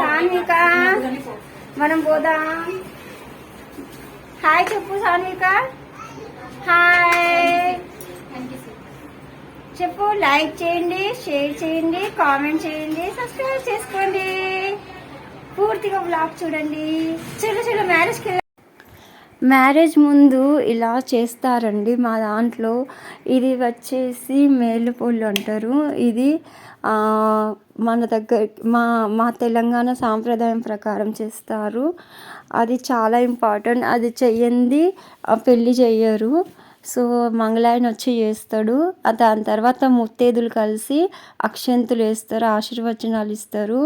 సాన్విక మనం పోదాం. హాయ్ చెప్పు సాన్విక హాయ్ చెప్పు లైక్ చేయండి షేర్ చేయండి కామెంట్ చేయండి సబ్స్క్రైబ్ చేసుకోండి. పూర్తిగా బ్లాగ్ చూడండి. చలో చలో మ్యారేజ్కి మ్యారేజ్ ముందు ఇలా చేస్తారండి. మా దాంట్లో ఇది వచ్చేసి మేలుపూలు అంటారు. ఇది మన దగ్గర మా మా తెలంగాణ సాంప్రదాయం ప్రకారం చేస్తారు. అది చాలా ఇంపార్టెంట్. అది చెయ్యంది పెళ్ళి చెయ్యరు. సో మంగళాయన వచ్చి చేస్తాడు. దాని తర్వాత ముత్తేదులు కలిసి అక్షంతులు వేస్తారు ఆశీర్వచనాలు ఇస్తారు.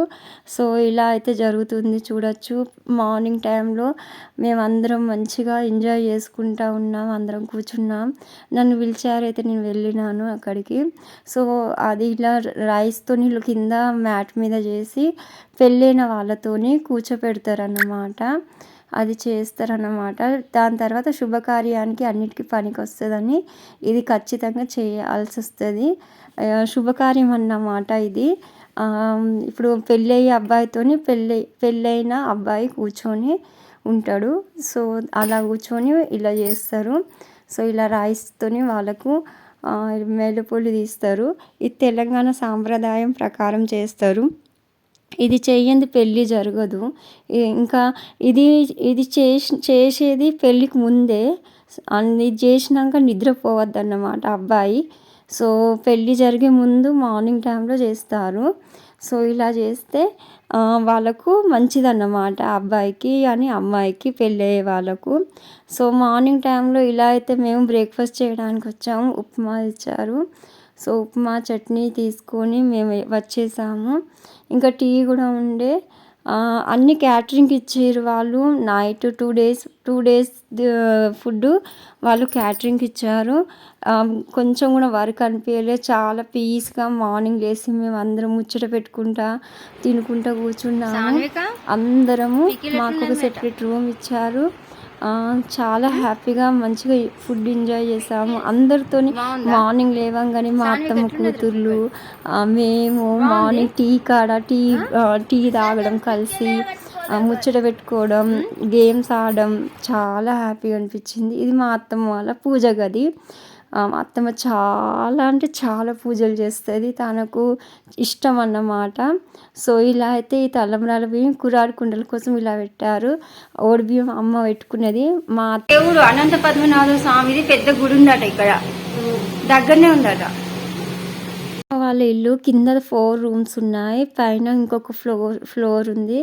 సో ఇలా అయితే జరుగుతుంది చూడొచ్చు. మార్నింగ్ టైంలో మేమందరం మంచిగా ఎంజాయ్ చేసుకుంటా ఉన్నాం అందరం కూర్చున్నాం. నన్ను పిలిచారు అయితే నేను వెళ్ళినాను అక్కడికి. సో అది ఇలా రైస్తో నీళ్ళు కింద మ్యాట్ మీద చేసి పెళ్ళైన వాళ్ళతోని కూర్చోపెడతారన్నమాట. అది చేస్తారన్నమాట. దాని తర్వాత శుభకార్యానికి అన్నిటికీ పనికి వస్తుందని ఇది ఖచ్చితంగా చేయాల్సి వస్తుంది శుభకార్యం అన్నమాట ఇది. ఇప్పుడు పెళ్ళయ్యే అబ్బాయితోని పెళ్ళి పెళ్ళైన అబ్బాయి కూర్చొని ఉంటాడు. సో అలా కూర్చొని ఇలా చేస్తారు. సో ఇలా రైస్తోని వాళ్ళకు మెలుపులు మేలుపూలు తీస్తారు. ఇది తెలంగాణ సాంప్రదాయం ప్రకారం చేస్తారు. ఇది చేయంది పెళ్ళి జరగదు. ఇంకా ఇది ఇది చేసి చేసేది పెళ్ళికి ముందే అన్ని చేసినాక నిద్రపోవద్దు అన్నమాట అబ్బాయి. సో పెళ్ళి జరిగే ముందు మార్నింగ్ టైంలో చేస్తారు. సో ఇలా చేస్తే వాళ్ళకు మంచిదన్నమాట అబ్బాయికి అని అమ్మాయికి పెళ్ళి అయ్యే వాళ్ళకు. సో మార్నింగ్ టైంలో ఇలా అయితే మేము బ్రేక్ఫాస్ట్ చేయడానికి వచ్చాము. ఉప్మా ఇచ్చారు. సో ఉప్మా చట్నీ తీసుకొని మేము వచ్చేసాము. ఇంకా టీ కూడా ఉండే. అన్ని క్యాటరింగ్ ఇచ్చారు వాళ్ళు. Night two days two days food వాళ్ళు క్యాటరింగ్ ఇచ్చారు. కొంచెం కూడా వర్క్ అనిపించలేదు చాలా పీస్గా మార్నింగ్ లేసి మేము అందరం ముచ్చట పెట్టుకుంటా తినుకుంటా కూర్చున్నాము. అందరము మాకు ఒక సెపరేట్ రూమ్ ఇచ్చారు. చాలా హ్యాపీగా మంచిగా ఫుడ్ ఎంజాయ్ చేసాము. అందరితోని మార్నింగ్ లేవంగానే మా అత్తమ్మ కూతుర్లు మేము మార్నింగ్ టీ కాడ టీ టీ తాగడం కలిసి ముచ్చట పెట్టుకోవడం గేమ్స్ ఆడడం చాలా హ్యాపీగా అనిపించింది. ఇది మా అత్తమ్మ వాళ్ళ పూజ గది. అత్తమ్మ చాలా అంటే చాలా పూజలు చేస్తుంది తనకు ఇష్టం అన్నమాట. సో ఇలా అయితే ఈ తలంబ్రాల బియ్యం కురాడు కుండల కోసం ఇలా పెట్టారు. ఓడి బియ్యం అమ్మ పెట్టుకున్నది. మా దేవుడు అనంత పద్మనాభ స్వామిది పెద్ద గుడి ఉందట ఇక్కడ. దగ్గరనే ఉందట. వాళ్ళ ఇల్లు కింద ఫోర్ రూమ్స్ ఉన్నాయి. పైన ఇంకొక ఫ్లోర్ ఫ్లోర్ ఉంది.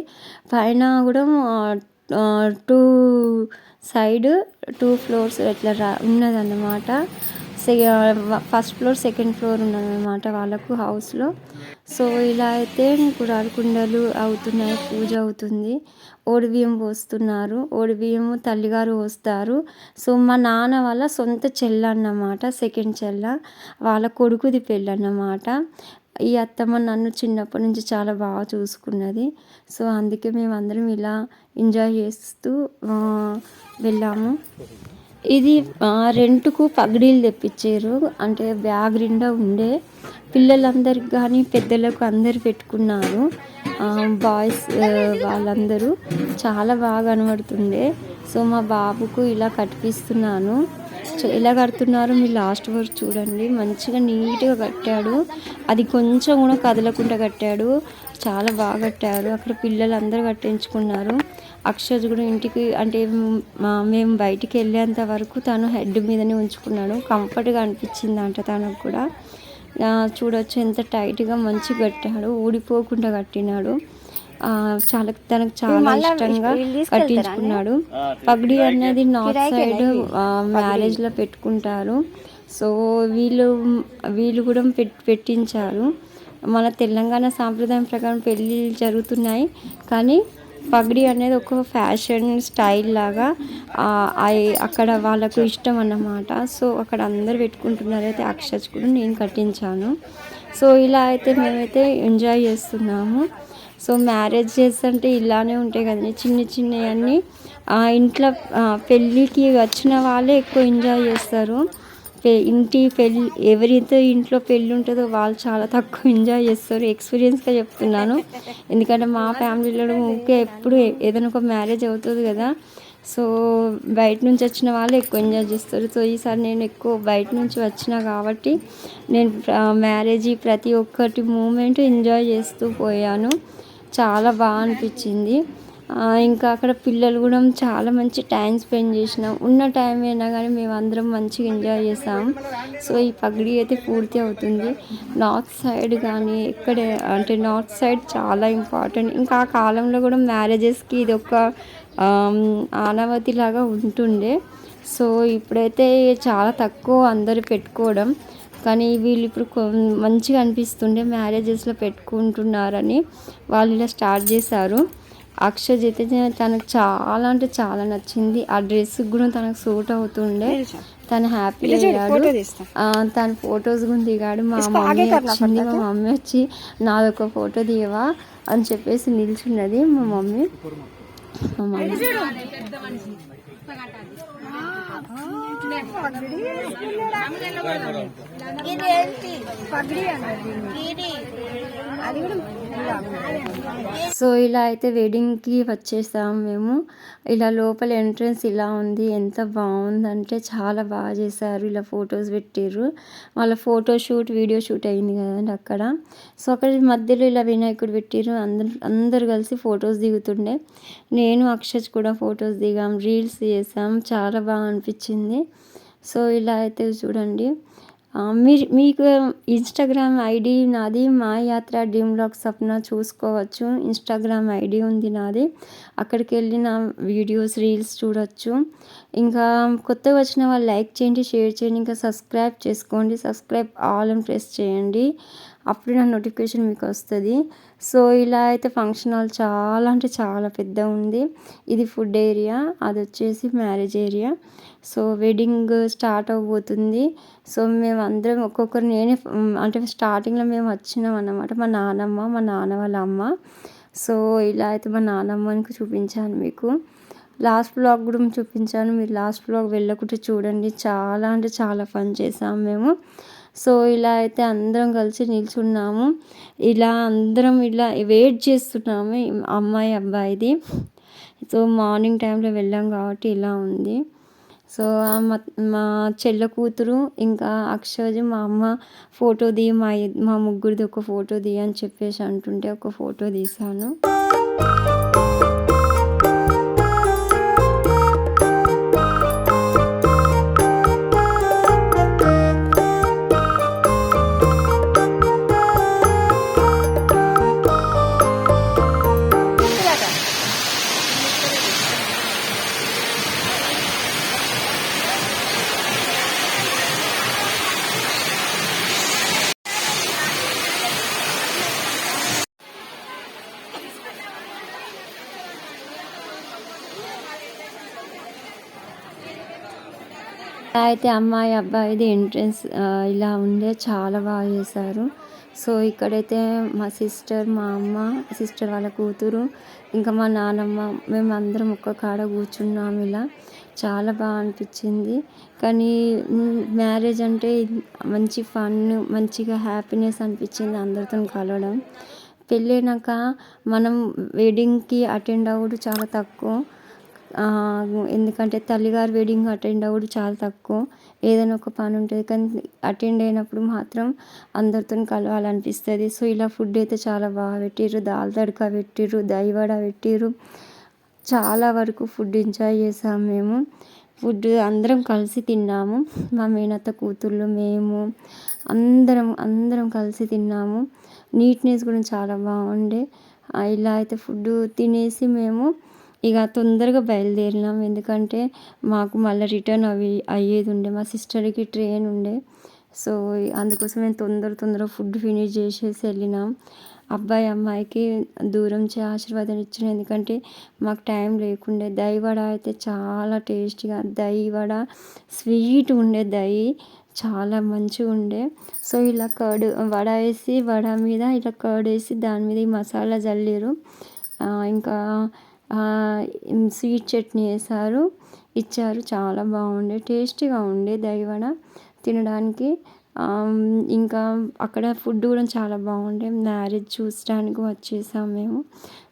పైన కూడా టూ సైడ్ టూ ఫ్లోర్స్ ఇట్లా రా ఉన్నదన్నమాట. ఫస్ట్ ఫ్లోర్ సెకండ్ ఫ్లోర్ ఉన్నదన్నమాట వాళ్ళకు హౌస్లో. సో ఇలా అయితే కురారు కుండలు అవుతున్నాయి పూజ అవుతుంది. ఓడిబియ్యం పోస్తున్నారు. బియ్యము తల్లిగారు పోస్తారు. సో మా నాన్న వాళ్ళ సొంత చెల్ల అన్నమాట సెకండ్ చెల్ల. వాళ్ళ కొడుకుది పెళ్ళి అన్నమాట. ఈ అత్తమ్మ నన్ను చిన్నప్పటి నుంచి చాలా బాగా చూసుకున్నది. సో అందుకే మేము అందరం ఇలా ఎంజాయ్ చేస్తూ వెళ్ళాము. ఇది ఆ, రెంట్కు పగడీలు తెప్పించారు అంటే బ్యాగ్ నిండా ఉండే. పిల్లలందరికి కానీ పెద్దలకు అందరు పెట్టుకున్నారు. బాయ్స్ వాళ్ళందరూ చాలా బాగా కనబడుతుండే. సో మా బాబుకు ఇలా కట్టిపిస్తున్నాను. ఎలా కడుతున్నారు మీరు లాస్ట్ వరకు చూడండి. మంచిగా నీట్గా కట్టాడు. అది కొంచెం కూడా కదలకుండా కట్టాడు. చాలా బాగా కట్టాడు. అక్కడ పిల్లలు అందరూ కట్టించుకున్నారు. అక్షజ్ కూడా ఇంటికి అంటే మేము బయటికి వెళ్ళేంత వరకు తను హెడ్ మీదనే ఉంచుకున్నాడు. కంఫర్ట్గా అనిపించింది అంట తనకు కూడా. చూడొచ్చు ఎంత టైట్గా మంచి కట్టాడు ఊడిపోకుండా కట్టినాడు. ఆ, చాలా తనకు చాలా ఇష్టంగా కట్టించుకున్నాడు. పగడి అనేది నార్త్ సైడ్ మ్యారేజ్లో పెట్టుకుంటారు. సో వీళ్ళు వీళ్ళు కూడా పెట్- పెట్టించారు. మన తెలంగాణ సాంప్రదాయం ప్రకారం పెళ్ళి జరుగుతున్నాయి. కానీ పగడి అనేది ఒక ఫ్యాషన్ స్టైల్ లాగా అక్కడ వాళ్ళకు ఇష్టం అన్నమాట. సో అక్కడ అందరు పెట్టుకుంటున్నారు. అయితే అక్షజ్ కూడా నేను కట్టించాను. సో ఇలా అయితే మేమైతే ఎంజాయ్ చేస్తున్నాము. సో మ్యారేజెస్ అంటే ఇలానే ఉంటాయి కదండి. చిన్న చిన్నవన్నీ ఇంట్లో పెళ్ళికి వచ్చిన వాళ్ళే ఎక్కువ ఎంజాయ్ చేస్తారు. ఇంటి పెళ్ళి ఎవరితో ఇంట్లో పెళ్ళి ఉంటుందో వాళ్ళు చాలా తక్కువ ఎంజాయ్ చేస్తారు. ఎక్స్పీరియన్స్గా చెప్తున్నాను. ఎందుకంటే మా ఫ్యామిలీలో ఊరికే ఎప్పుడు ఏదైనా ఒక మ్యారేజ్ అవుతుంది కదా. సో బయట నుంచి వచ్చిన వాళ్ళు ఎక్కువ ఎంజాయ్ చేస్తారు. సో ఈసారి నేను ఎక్కువ బయట నుంచి వచ్చిన కాబట్టి నేను మ్యారేజ్ ప్రతి ఒక్కటి మూమెంట్ ఎంజాయ్ చేస్తూ పోయాను. చాలా బాగా అనిపించింది. ఇంకా అక్కడ పిల్లలు కూడా చాలా మంచి టైం స్పెండ్ చేసినాం. ఉన్న టైం అయినా కానీ మేము అందరం మంచిగా ఎంజాయ్ చేసాం. సో ఈ పగిడి అయితే పూర్తి అవుతుంది. నార్త్ సైడ్ కానీ ఎక్కడ అంటే నార్త్ సైడ్ చాలా ఇంపార్టెంట్ ఇంకా ఆ కాలంలో కూడా మ్యారేజెస్కి ఇది ఒక ఆనవతి లాగా ఉంటుండే. సో ఇప్పుడైతే చాలా తక్కువ అందరు పెట్టుకోవడం. కానీ వీళ్ళు ఇప్పుడు మంచిగా అనిపిస్తుండే మ్యారేజెస్లో పెట్టుకుంటున్నారని. వాళ్ళు ఇలా స్టార్ట్ చేశారు. అక్షయ్ అయితే తనకు చాలా అంటే చాలా నచ్చింది. ఆ డ్రెస్ కూడా తనకు సూట్ అవుతుండే. తను హ్యాపీ అయ్యాడు. ఆ, తన ఫొటోస్ కూడా దిగాడు. మా మమ్మీ వచ్చింది మా మమ్మీ వచ్చి నాదొక ఫోటో దిగవా అని చెప్పేసి నిల్చున్నది మా మమ్మీ. మా మమ్మీ. సో ఇలా అయితే వెడ్డింగ్కి వచ్చేసాం మేము. ఇలా లోపల ఎంట్రన్స్ ఇలా ఉంది. ఎంత బాగుందంటే చాలా బాగా చేశారు. ఇలా ఫొటోస్ పెట్టారు వాళ్ళ ఫోటో షూట్ వీడియో షూట్ అయింది కదండి అక్కడ. సో అక్కడ మధ్యలో ఇలా వినాయకుడు పెట్టారు అందరు అందరు కలిసి ఫొటోస్ దిగుతుండే. నేను అక్షజ్ కూడా ఫొటోస్ దిగాం. రీల్స్ చేసాం. చాలా బాగా అనిపించింది. సో ఇలా అయితే చూడండి. మీరు మీకు ఇన్స్టాగ్రామ్ ఐడి నాది మా యాత్ర డ్రీమ్ లాక్ సప్న చూసుకోవచ్చు. ఇన్స్టాగ్రామ్ ఐడి ఉంది నాది. అక్కడికి వెళ్ళిన వీడియోస్ రీల్స్ చూడొచ్చు. ఇంకా కొత్తగా వచ్చిన వాళ్ళు లైక్ చేయండి షేర్ చేయండి ఇంకా సబ్స్క్రైబ్ చేసుకోండి. సబ్స్క్రైబ్ ఆల్ అని ప్రెస్ చేయండి. అప్పుడు నా నోటిఫికేషన్ మీకు వస్తుంది. సో ఇలా అయితే ఫంక్షన్ హాల్ చాలా అంటే చాలా పెద్ద ఉంది. ఇది ఫుడ్ ఏరియా అది వచ్చేసి marriage area so wedding start అవబోతుంది సో మేము అందరం ఒక్కొక్కరు నేనే అంటే స్టార్టింగ్లో మేము వచ్చినాం అన్నమాట. మా నానమ్మ మా నాన్న వాళ్ళ అమ్మ. సో ఇలా అయితే మా నానమ్మకి చూపించాను మీకు. లాస్ట్ బ్లాగ్ కూడా చూపించాను. మీరు లాస్ట్ బ్లాగ్ వెళ్ళకుంటే చూడండి. చాలా అంటే చాలా ఫన్ చేసాం మేము. సో ఇలా అయితే అందరం కలిసి నిల్చున్నాము. ఇలా అందరం ఇలా వెయిట్ చేస్తున్నాము అమ్మాయి అబ్బాయిది. సో మార్నింగ్ టైంలో వెళ్ళాం కాబట్టి ఇలా ఉంది. సో మా మా చెల్ల కూతురు ఇంకా అక్షయ్ మా అమ్మ ఫోటో దిగి మా మా ముగ్గురిది ఒక ఫోటో తీ అని చెప్పేసి అంటుంటే ఒక ఫోటో తీశాను. అయితే అమ్మాయి అబ్బాయిది ఎంట్రన్స్ ఇలా ఉండే చాలా బాగా చేశారు. సో ఇక్కడైతే మా సిస్టర్ మా అమ్మ సిస్టర్ వాళ్ళ కూతురు ఇంకా మా నానమ్మ మేము అందరం ఒక్క కాడ కూర్చున్నాం ఇలా. చాలా బాగా అనిపించింది. కానీ మ్యారేజ్ అంటే మంచి ఫన్ మంచిగా హ్యాపీనెస్ అనిపించింది అందరితో కలవడం. పెళ్ళైనాక మనం వెడ్డింగ్కి అటెండ్ అవ్వడం చాలా తక్కువ. ఎందుకంటే తల్లిగారు వెడ్డింగ్ అటెండ్ అవ్వడం చాలా తక్కువ. ఏదైనా ఒక పని ఉంటుంది కానీ అటెండ్ అయినప్పుడు మాత్రం అందరితో కలవాలనిపిస్తుంది. సో ఇలా ఫుడ్ అయితే చాలా బాగా పెట్టిర్రు. దాల్ తడక పెట్టిర్రు దహివడ పెట్టిర్రు. చాలా వరకు ఫుడ్ ఎంజాయ్ చేసాము మేము. ఫుడ్ అందరం కలిసి తిన్నాము. మా మేనత్త కూతుళ్ళు మేము అందరం అందరం కలిసి తిన్నాము. నీట్నెస్ కూడా చాలా బాగుండే. ఇలా అయితే ఫుడ్ తినేసి మేము ఇక తొందరగా బయలుదేరినాం. ఎందుకంటే మాకు మళ్ళీ రిటర్న్ అవి అయ్యేది ఉండే మా సిస్టర్కి ట్రైన్ ఉండే. సో అందుకోసం మేము తొందర తొందర ఫుడ్ ఫినిష్ చేసేసి వెళ్ళినాం. అబ్బాయి అమ్మాయికి దూరం చే ఆశీర్వాదం ఇచ్చిన. ఎందుకంటే మాకు టైం లేకుండే. దହି వడ అయితే చాలా టేస్టీగా దହି వడ స్వీట్ ఉండే దହି చాలా మంచిగా ఉండే. సో ఇలా కర్డ్ వడ వేసి వడ మీద ఇలా కర్డ్ వేసి దాని మీద ఈ మసాలా జల్లిరు. ఇంకా స్వీట్ చట్నీ వేశారు ఇచ్చారు. చాలా బాగుండే టేస్టీగా ఉండే దही తినడానికి. ఇంకా అక్కడ ఫుడ్ కూడా చాలా బాగుండే. మ్యారేజ్ చూసడానికి వచ్చేసాము మేము.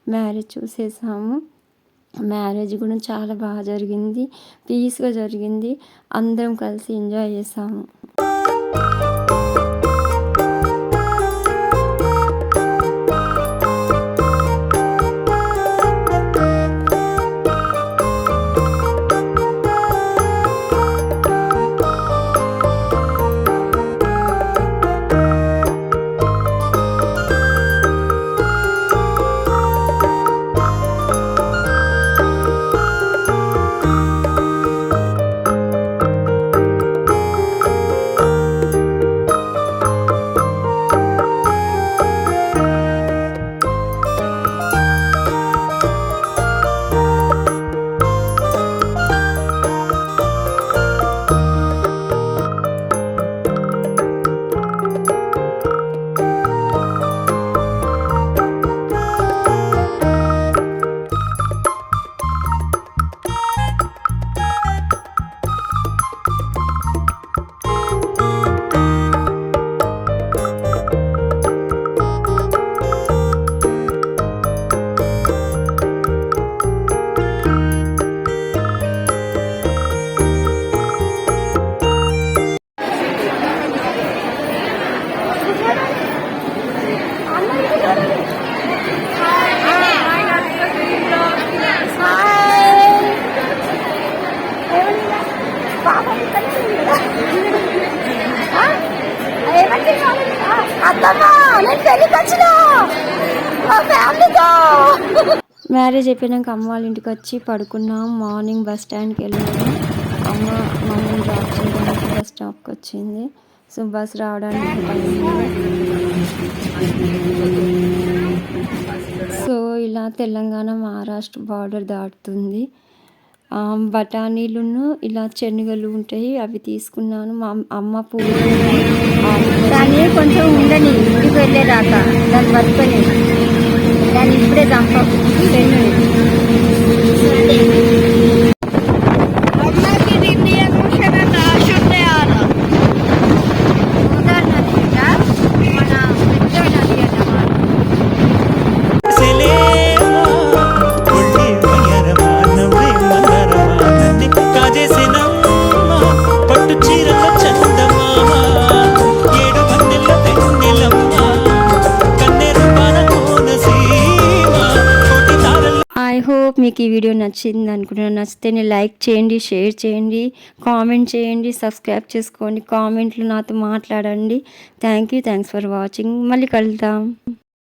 మ్యారేజ్ చూసేసాము. మ్యారేజ్ కూడా చాలా బాగా జరిగింది. పీస్గా జరిగింది. అందరం కలిసి ఎంజాయ్ చేసాము. మ్యారేజ్ అయిపోయినాక అమ్మ వాళ్ళ ఇంటికి వచ్చి పడుకున్నాం. మార్నింగ్ బస్ స్టాండ్కి వెళ్ళాము. అమ్మ మమ్మల్ని డ్రాప్ చేయడానికి బస్ స్టాప్కి వచ్చింది. సో బస్ రావడానికి సో ఇలా తెలంగాణ మహారాష్ట్ర బార్డర్ దాటుతుంది. బఠానీలును ఇలా శనగలు ఉంటాయి అవి తీసుకున్నాను. మా అమ్మ పువ్వు దాన్ని కొంచెం ఉండని ఇంటికి వెళ్ళేదాకా దాన్ని పట్టుకొని దాన్ని ఇప్పుడే చంపం వీడియో నచ్చింది అనుకుంటున్నాను నచ్చితే లైక్ చేయండి షేర్ చేయండి కామెంట్ చేయండి సబ్స్క్రైబ్ చేసుకోండి కామెంట్లు నాతో మాట్లాడండి. Thank you thanks for watching. మళ్ళీ కలుద్దాం.